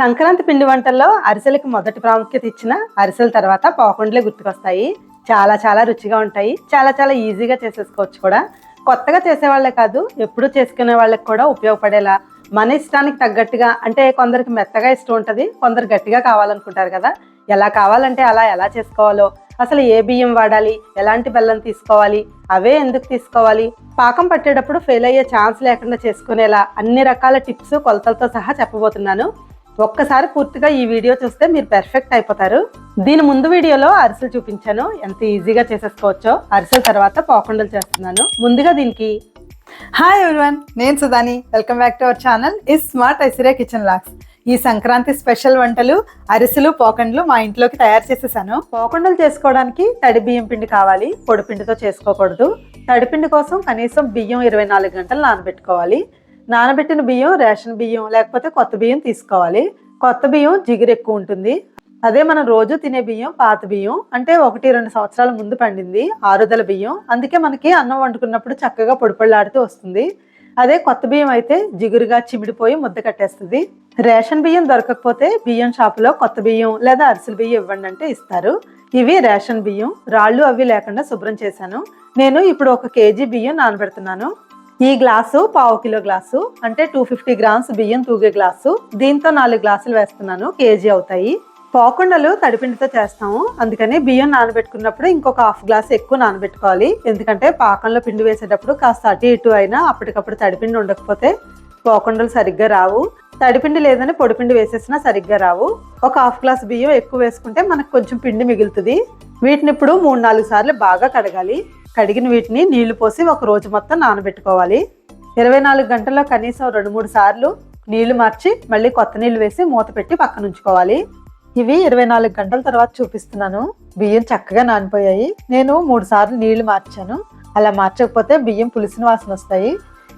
సంక్రాంతి పిండి వంటల్లో అరిసెలకు మొదటి ప్రాముఖ్యత ఇచ్చిన అరిసెల తర్వాత పాకుండలే గుర్తుకొస్తాయి. చాలా చాలా రుచిగా ఉంటాయి. చాలా చాలా ఈజీగా చేసేసుకోవచ్చు కూడా. కొత్తగా చేసేవాళ్ళే కాదు ఎప్పుడూ చేసుకునే వాళ్ళకి కూడా ఉపయోగపడేలా. మన ఇష్టానికి తగ్గట్టుగా అంటే కొందరికి మెత్తగా ఇష్టం ఉంటుంది కొందరు గట్టిగా కావాలనుకుంటారు కదా. ఎలా కావాలంటే అలా ఎలా చేసుకోవాలో అసలు ఏ బియ్యం వాడాలి ఎలాంటి బెల్లం తీసుకోవాలి అవే ఎందుకు తీసుకోవాలి పాకం పట్టేటప్పుడు ఫెయిల్ అయ్యే ఛాన్స్ లేకుండా చేసుకునేలా అన్ని రకాల టిప్స్ కొలతలతో సహా చెప్పబోతున్నాను. ఒక్కసారి పూర్తిగా ఈ వీడియో చూస్తే మీరు పెర్ఫెక్ట్ అయిపోతారు. దీని ముందు వీడియోలో అరిసెలు చూపించాను. ఎంత ఈజీగా చేసేసుకోవచ్చో అరిసెల తర్వాత పోకుండలు చేస్తున్నాను. ముందుగా దీనికి హాయ్ ఎవ్రీవన్ నేను సుధాని. Welcome back to our channel is smart Aishwarya kitchen locks ఈ సంక్రాంతి స్పెషల్ వంటలు అరిసెలు పోకండ్లు మా ఇంట్లోకి తయారు చేసేసాను. పోకుండలు చేసుకోవడానికి తడి బియ్యం పిండి కావాలి. పొడి పిండితో చేసుకోకూడదు. తడి పిండి కోసం కనీసం బియ్యం ఇరవై నాలుగు గంటలు నానబెట్టుకోవాలి. నానబెట్టిన బియ్యం రేషన్ బియ్యం లేకపోతే కొత్త బియ్యం తీసుకోవాలి. కొత్త బియ్యం జిగురు ఎక్కువ ఉంటుంది. అదే మనం రోజు తినే బియ్యం పాత బియ్యం అంటే ఒకటి రెండు సంవత్సరాల ముందు పండింది ఆరుదల బియ్యం. అందుకే మనకి అన్నం వండుకున్నప్పుడు చక్కగా పొడిపొళ్ళాడుతూ వస్తుంది. అదే కొత్త బియ్యం అయితే జిగురుగా చిమిడిపోయి ముద్ద కట్టేస్తుంది. రేషన్ బియ్యం దొరకకపోతే బియ్యం షాపులో కొత్త బియ్యం లేదా అరిసెల బియ్యం ఇవ్వండి అంటే ఇస్తారు. ఇవి రేషన్ బియ్యం. రాళ్ళు అవి లేకుండా శుభ్రం చేశాను. నేను ఇప్పుడు ఒక కేజీ బియ్యం నానబెడుతున్నాను. ఈ గ్లాసు పావు కిలో గ్లాసు అంటే టూ ఫిఫ్టీ గ్రామ్స్ బియ్యం తూగే గ్లాసు దీంతో నాలుగు గ్లాసులు వేస్తున్నాను కేజీ అవుతాయి. పోకుండలు తడిపిండితో చేస్తాము అందుకని బియ్యం నానబెట్టుకున్నప్పుడు ఇంకొక హాఫ్ గ్లాస్ ఎక్కువ నానబెట్టుకోవాలి. ఎందుకంటే పాకంలో పిండి వేసేటప్పుడు కాస్త అటు ఇటు అయినా అప్పటికప్పుడు తడిపిండి ఉండకపోతే పోకుండలు సరిగ్గా రావు. తడిపిండి లేదని పొడిపిండి వేసేసినా సరిగ్గా రావు. ఒక హాఫ్ గ్లాస్ బియ్యం ఎక్కువ వేసుకుంటే మనకు కొంచెం పిండి మిగులుతుంది. వీటిని ఇప్పుడు మూడు నాలుగు సార్లు బాగా కడగాలి. కడిగిన వీటిని నీళ్ళు పోసి ఒక రోజు మొత్తం నానబెట్టుకోవాలి. ఇరవై నాలుగు గంటల్లో కనీసం రెండు మూడు సార్లు నీళ్ళు మార్చి మళ్ళీ కొత్త నీళ్ళు వేసి మూత పెట్టి పక్కన ఉంచుకోవాలి. ఇవి ఇరవై నాలుగు గంటల తర్వాత చూపిస్తున్నాను. బియ్యం చక్కగా నానిపోయాయి. నేను మూడు సార్లు నీళ్ళు మార్చాను. అలా మార్చకపోతే బియ్యం పులిసిన వాసన వస్తాయి.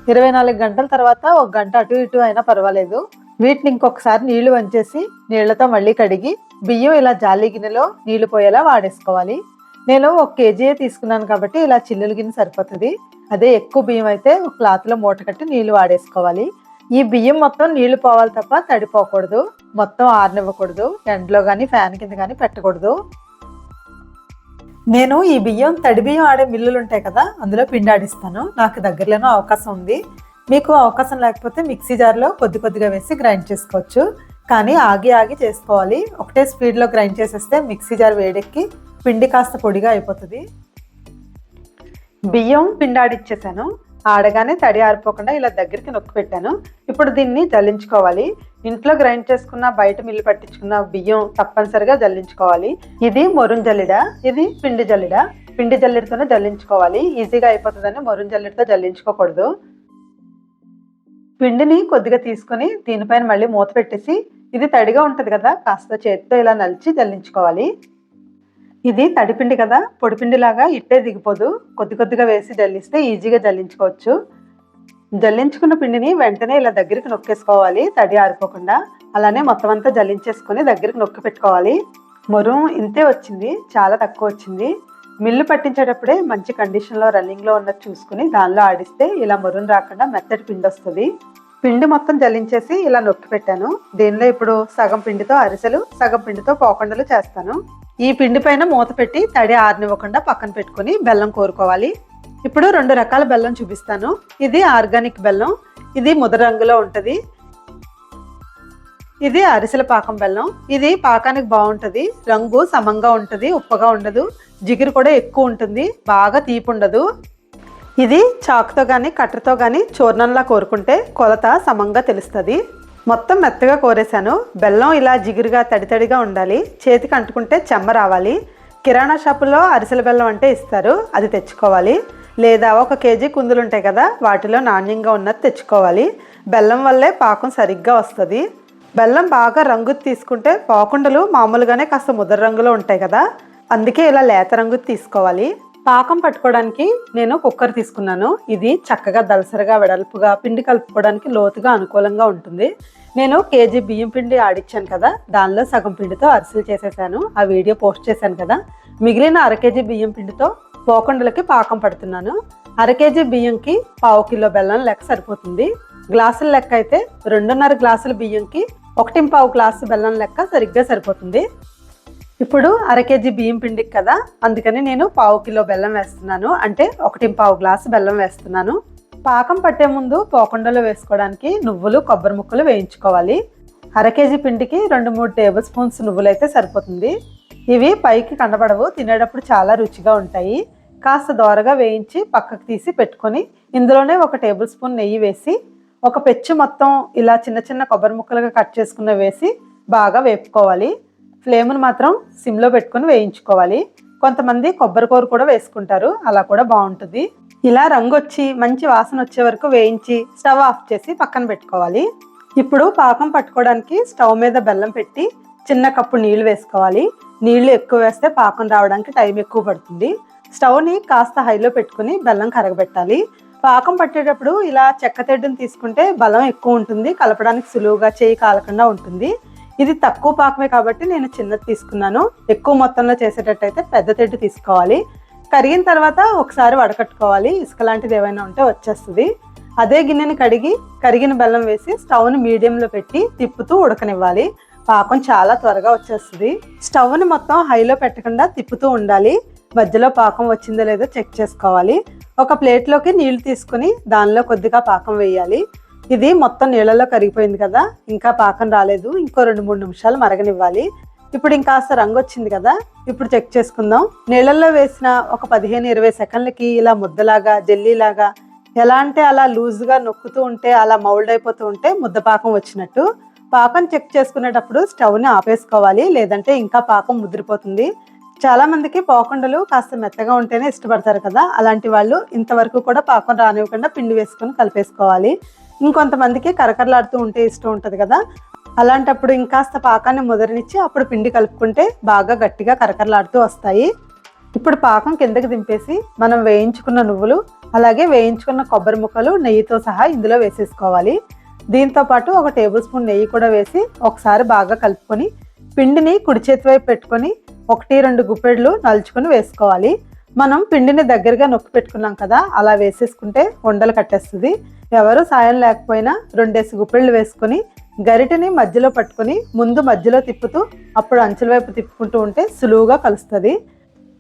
ఇరవై నాలుగు గంటల తర్వాత ఒక గంట అటు ఇటు అయినా పర్వాలేదు. వీటిని ఇంకొకసారి నీళ్ళు వంచేసి నీళ్ళతో మళ్ళీ కడిగి బియ్యం ఇలా జాలి గిన్నెలో నీళ్ళు పోయేలా వాడేసుకోవాలి. నేను ఒక కేజీ తీసుకున్నాను కాబట్టి ఇలా చిల్లులు గిన్నె సరిపోతుంది. అదే ఎక్కువ బియ్యం అయితే ఒక క్లాత్లో మూట కట్టి నీళ్ళు వాడేసుకోవాలి. ఈ బియ్యం మొత్తం నీళ్ళు పోవాలి తప్ప తడిపోకూడదు మొత్తం ఆరనివ్వకూడదు. ఎండలో కానీ ఫ్యాన్ కింద కానీ పెట్టకూడదు. నేను ఈ బియ్యం తడి బియ్యం ఆడే మిల్లులు ఉంటాయి కదా అందులో పిండాడిస్తాను నాకు దగ్గరలోనూ అవకాశం ఉంది. మీకు అవకాశం లేకపోతే మిక్సీ జార్లో కొద్ది కొద్దిగా వేసి గ్రైండ్ చేసుకోవచ్చు. కానీ ఆగి ఆగి చేసుకోవాలి. ఒకటే స్పీడ్లో గ్రైండ్ చేసేస్తే మిక్సీ జార్ వేడెక్కి పిండి కాస్త పొడిగా అయిపోతుంది. బియ్యం పిండాడిచ్చేసాను. ఆడగానే తడి ఆరిపోకుండా ఇలా దగ్గరికి నొక్కి పెట్టాను. ఇప్పుడు దీన్ని జల్లించుకోవాలి. ఇంట్లో గ్రైండ్ చేసుకున్న బయట మిల్లు పట్టించుకున్న బియ్యం తప్పనిసరిగా జల్లించుకోవాలి. ఇది మొరున్ జల్లిడ? ఇది పిండి జల్లిడ? పిండి జల్లిడితోనే జల్లించుకోవాలి. ఈజీగా అయిపోతుందని మొరున్ జల్లిడితో జల్లించుకోకూడదు. పిండిని కొద్దిగా తీసుకొని దీనిపైన మళ్ళీ మూత పెట్టేసి ఇది తడిగా ఉంటుంది కదా కాస్త చేతితో ఇలా నలిచి జల్లించుకోవాలి. ఇది తడిపిండి కదా పొడిపిండిలాగా ఇట్టే దిగిపోదు. కొద్ది కొద్దిగా వేసి జల్లిస్తే ఈజీగా జల్లించుకోవచ్చు. జల్లించుకున్న పిండిని వెంటనే ఇలా దగ్గరికి నొక్కేసుకోవాలి తడి ఆరిపోకుండా. అలానే మొత్తం అంతా జల్లించేసుకొని దగ్గరికి నొక్కి పెట్టుకోవాలి. మొరం ఇంతే వచ్చింది చాలా తక్కువ వచ్చింది. మిల్లు పట్టించేటప్పుడే మంచి కండిషన్లో రన్నింగ్లో ఉన్నది చూసుకుని దానిలో ఆడిస్తే ఇలా మొరం రాకుండా మెత్తటి పిండి వస్తుంది. పిండి మొత్తం జల్లించేసి ఇలా నొక్కి పెట్టాను. దీనిలో ఇప్పుడు సగం పిండితో అరిసెలు సగం పిండితో పోకుండలు చేస్తాను. ఈ పిండి పైన మూత పెట్టి తడి ఆరనివ్వకుండా పక్కన పెట్టుకొని బెల్లం కోరుకోవాలి. ఇప్పుడు రెండు రకాల బెల్లం చూపిస్తాను. ఇది ఆర్గానిక్ బెల్లం ఇది ముద్ర రంగులో ఉంటుంది. ఇది అరిసెల పాకం బెల్లం ఇది పాకానికి బాగుంటుంది. రంగు సమంగా ఉంటుంది ఉప్పగా ఉండదు జిగురు కూడా ఎక్కువ ఉంటుంది బాగా తీపి ఉండదు. ఇది చాకుతో కానీ కట్టెతో కానీ చూర్ణంలా కోరుకుంటే కొలత సమంగా తెలుస్తుంది. మొత్తం మెత్తగా కోరేశాను. బెల్లం ఇలా జిగురుగా తడితడిగా ఉండాలి. చేతికి అంటుకుంటే చెమ్మ రావాలి. కిరాణా షాపులో అరిసెల బెల్లం అంటే ఇస్తారు. అది తెచ్చుకోవాలి. లేదా ఒక కేజీ కుందులు ఉంటాయి కదా వాటిలో నాణ్యంగా ఉన్నది తెచ్చుకోవాలి. బెల్లం వల్లే పాకం సరిగ్గా వస్తుంది. బెల్లం బాగా రంగు తీసుకుంటే పాకుండలు మామూలుగానే కాస్త ముద్ర రంగులో ఉంటాయి కదా అందుకే ఇలా లేత రంగు తీసుకోవాలి. పాకం పట్టుకోవడానికి నేను కుక్కర్ తీసుకున్నాను. ఇది చక్కగా దలసరగా వెడల్పుగా పిండి కలుపుకోవడానికి లోతుగా అనుకూలంగా ఉంటుంది. నేను కేజీ బియ్యం పిండి ఆడిచ్చాను కదా దానిలో సగం పిండితో అరిసెలు చేసేసాను. ఆ వీడియో పోస్ట్ చేశాను కదా. మిగిలిన అర కేజీ బియ్యం పిండితో పోకుండలకి పాకం పడుతున్నాను. అర కేజీ బియ్యంకి పావు కిలో బెల్లం లెక్క సరిపోతుంది. గ్లాసుల లెక్క అయితే రెండున్నర గ్లాసుల బియ్యంకి ఒకటి పావు గ్లాసు బెల్లం లెక్క సరిగ్గా సరిపోతుంది. ఇప్పుడు అర కేజీ బియ్యం పిండికి కదా? అందుకని నేను పావు కిలో బెల్లం వేస్తున్నాను. అంటే ఒకటి పావు గ్లాసు బెల్లం వేస్తున్నాను. పాకం పట్టే ముందు పోకుండలో వేసుకోవడానికి నువ్వులు కొబ్బరి ముక్కలు వేయించుకోవాలి. అర కేజీ పిండికి రెండు మూడు టేబుల్ స్పూన్స్ నువ్వులు అయితే సరిపోతుంది. ఇవి పైకి కనబడవు తినేటప్పుడు చాలా రుచిగా ఉంటాయి. కాస్త దోరగా వేయించి పక్కకు తీసి పెట్టుకొని ఇందులోనే ఒక టేబుల్ స్పూన్ నెయ్యి వేసి ఒక పెచ్చు మొత్తం ఇలా చిన్న చిన్న కొబ్బరి ముక్కలుగా కట్ చేసుకున్న వేసి బాగా వేపుకోవాలి. ఫ్లేమ్ను మాత్రం సిమ్లో పెట్టుకొని వేయించుకోవాలి. కొంతమంది కొబ్బరి కూర కూడా వేసుకుంటారు. అలా కూడా బాగుంటుంది. ఇలా రంగు వచ్చి మంచి వాసన వచ్చే వరకు వేయించి స్టవ్ ఆఫ్ చేసి పక్కన పెట్టుకోవాలి. ఇప్పుడు పాకం పట్టుకోవడానికి స్టవ్ మీద బెల్లం పెట్టి చిన్న కప్పు నీళ్ళు వేసుకోవాలి. నీళ్ళు ఎక్కువ వేస్తే పాకం రావడానికి టైం ఎక్కువ పడుతుంది. స్టవ్ని కాస్త హైలో పెట్టుకుని బెల్లం కరగబెట్టాలి. పాకం పట్టేటప్పుడు ఇలా చెక్క తెడ్డుని తీసుకుంటే బలం ఎక్కువ ఉంటుంది. కలపడానికి సులువుగా చేయి కాలకుండా ఉంటుంది. ఇది తక్కువ పాకమే కాబట్టి నేను చిన్నది తీసుకున్నాను. ఎక్కువ మొత్తంలో చేసేటట్టయితే పెద్ద తెడ్డు తీసుకోవాలి. కరిగిన తర్వాత ఒకసారి వడకట్టుకోవాలి. ఇసుక లాంటిది ఏమైనా ఉంటే వచ్చేస్తుంది. అదే గిన్నెని కడిగి కరిగిన బెల్లం వేసి స్టవ్ని మీడియంలో పెట్టి తిప్పుతూ ఉడకనివ్వాలి. పాకం చాలా త్వరగా వచ్చేస్తుంది. స్టవ్ని మొత్తం హైలో పెట్టకుండా తిప్పుతూ ఉండాలి. మధ్యలో పాకం వచ్చిందో లేదో చెక్ చేసుకోవాలి. ఒక ప్లేట్లోకి నీళ్ళు తీసుకుని దానిలో కొద్దిగా పాకం వేయాలి. ఇది మొత్తం నీళ్ళలో కరిగిపోయింది కదా ఇంకా పాకం రాలేదు. ఇంకో రెండు మూడు నిమిషాలు మరగనివ్వాలి. ఇప్పుడు ఇంకాస్త రంగు వచ్చింది కదా ఇప్పుడు చెక్ చేసుకుందాం. నీళ్ళల్లో వేసిన ఒక పదిహేను ఇరవై సెకండ్లకి ఇలా ముద్దలాగా జెల్లీలాగా ఎలా అంటే అలా లూజ్గా నొక్కుతూ ఉంటే అలా మౌల్డ్ అయిపోతూ ఉంటే ముద్ద పాకం వచ్చినట్టు. పాకం చెక్ చేసుకునేటప్పుడు స్టవ్ని ఆపేసుకోవాలి లేదంటే ఇంకా పాకం ముదిరిపోతుంది. చాలామందికి పాకుండలు కాస్త మెత్తగా ఉంటేనే ఇష్టపడతారు కదా అలాంటి వాళ్ళు ఇంతవరకు కూడా పాకం రానివ్వకుండా పిండి వేసుకొని కలిపేసుకోవాలి. ఇంకొంతమందికి కరకరలాడుతూ ఉంటే ఇష్టం ఉంటుంది కదా. అలాంటప్పుడు ఇంకాస్త పాకాన్ని ముదరనిచ్చి అప్పుడు పిండి కలుపుకుంటే బాగా గట్టిగా కరకరలాడుతూ వస్తాయి. ఇప్పుడు పాకం కిందకి దింపేసి మనం వేయించుకున్న నువ్వులు అలాగే వేయించుకున్న కొబ్బరి ముక్కలు నెయ్యితో సహా ఇందులో వేసేసుకోవాలి. దీంతో పాటు ఒక టేబుల్ స్పూన్ నెయ్యి కూడా వేసి ఒకసారి బాగా కలుపుకొని పిండిని కుడి చేతి వైపు పెట్టుకొని ఒకటి రెండు గుప్పెడ్లు నలుచుకొని వేసుకోవాలి. మనం పిండిని దగ్గరగా నొక్కి పెట్టుకున్నాం కదా అలా వేసేసుకుంటే ఉండలు కట్టేస్తుంది. ఎవరు సాయం లేకపోయినా రెండేసి గుప్పెళ్ళు వేసుకొని గరిటెని మధ్యలో పట్టుకొని ముందు మధ్యలో తిప్పుతూ అప్పుడు అంచుల వైపు తిప్పుకుంటూ ఉంటే సులువుగా కలుస్తుంది.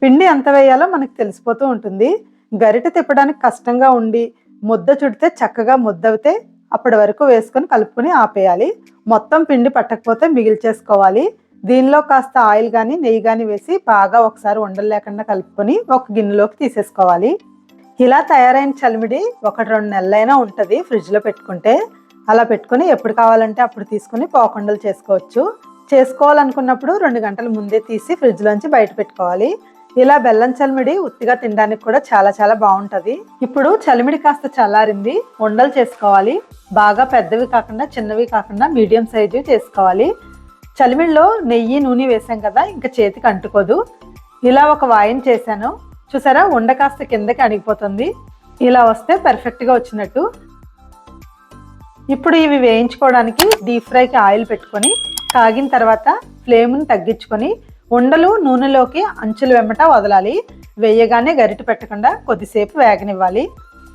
పిండి ఎంత వేయాలో మనకు తెలిసిపోతూ ఉంటుంది. గరిటె తిప్పడానికి కష్టంగా ఉండి ముద్ద చుడితే చక్కగా ముద్దవితే అప్పటి వరకు వేసుకొని కలుపుకొని ఆపేయాలి. మొత్తం పిండి పట్టకపోతే మిగిల్చేసుకోవాలి. దీనిలో కాస్త ఆయిల్ కానీ నెయ్యి కానీ వేసి బాగా ఒకసారి ఉండలు లేకుండా కలుపుకొని ఒక గిన్నెలోకి తీసేసుకోవాలి. ఇలా తయారైన చలిమిడి ఒకటి రెండు నెలలైనా ఉంటుంది ఫ్రిడ్జ్లో పెట్టుకుంటే. అలా పెట్టుకొని ఎప్పుడు కావాలంటే అప్పుడు తీసుకుని పోకుండలు చేసుకోవచ్చు. చేసుకోవాలనుకున్నప్పుడు రెండు గంటల ముందే తీసి ఫ్రిడ్జ్లోంచి బయట పెట్టుకోవాలి. ఇలా బెల్లం చలిమిడి ఉత్తిగా తినడానికి కూడా చాలా చాలా బాగుంటుంది. ఇప్పుడు చలిమిడి కాస్త చల్లారింది ఉండలు చేసుకోవాలి. బాగా పెద్దవి కాకుండా చిన్నవి కాకుండా మీడియం సైజు చేసుకోవాలి. చలిమిడిలో నెయ్యి నూనె వేసాం కదా ఇంకా చేతికి అంటుకోదు. ఇలా ఒక వాయిన్ చేశాను. చూసారా ఉండ కాస్త కిందకి అణిగిపోతుంది. ఇలా వస్తే పర్ఫెక్ట్గా వచ్చినట్టు. ఇప్పుడు ఇవి వేయించుకోవడానికి డీప్ ఫ్రైకి ఆయిల్ పెట్టుకొని కాగిన తర్వాత ఫ్లేమ్ని తగ్గించుకొని ఉండలు నూనెలోకి అంచులు వెంబట వదలాలి. వేయగానే గరిట పెట్టకుండా కొద్దిసేపు వేగనివ్వాలి.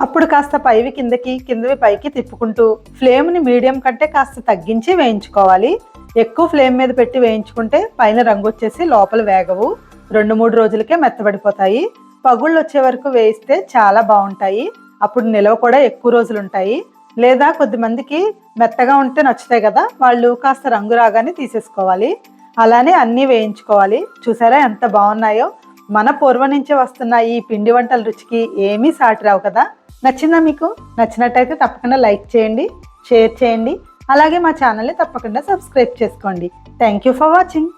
అప్పుడు కాస్త పైవి కిందకి కిందవి పైకి తిప్పుకుంటూ ఫ్లేమ్ని మీడియం కంటే కాస్త తగ్గించి వేయించుకోవాలి. ఎక్కువ ఫ్లేమ్ మీద పెట్టి వేయించుకుంటే పైన రంగు వచ్చేసి లోపల వేగవు. రెండు మూడు రోజులకే మెత్తబడిపోతాయి. పగుళ్ళు వచ్చే వరకు వేయిస్తే చాలా బాగుంటాయి. అప్పుడు నిలవ కూడా ఎక్కువ రోజులు ఉంటాయి. లేదా కొద్దిమందికి మెత్తగా ఉంటే నచ్చుతాయి కదా వాళ్ళు కాస్త రంగు రాగానే తీసేసుకోవాలి. అలానే అన్నీ వేయించుకోవాలి. చూసారా ఎంత బాగున్నాయో. మన పూర్వం నుంచే వస్తున్న ఈ పిండి వంటల రుచికి ఏమీ సాటి రావు కదా. నచ్చిందా మీకు? నచ్చినట్టయితే తప్పకుండా లైక్ చేయండి షేర్ చేయండి. అలాగే మా ఛానల్ని తప్పకుండా సబ్స్క్రైబ్ చేసుకోండి. Thank you for watching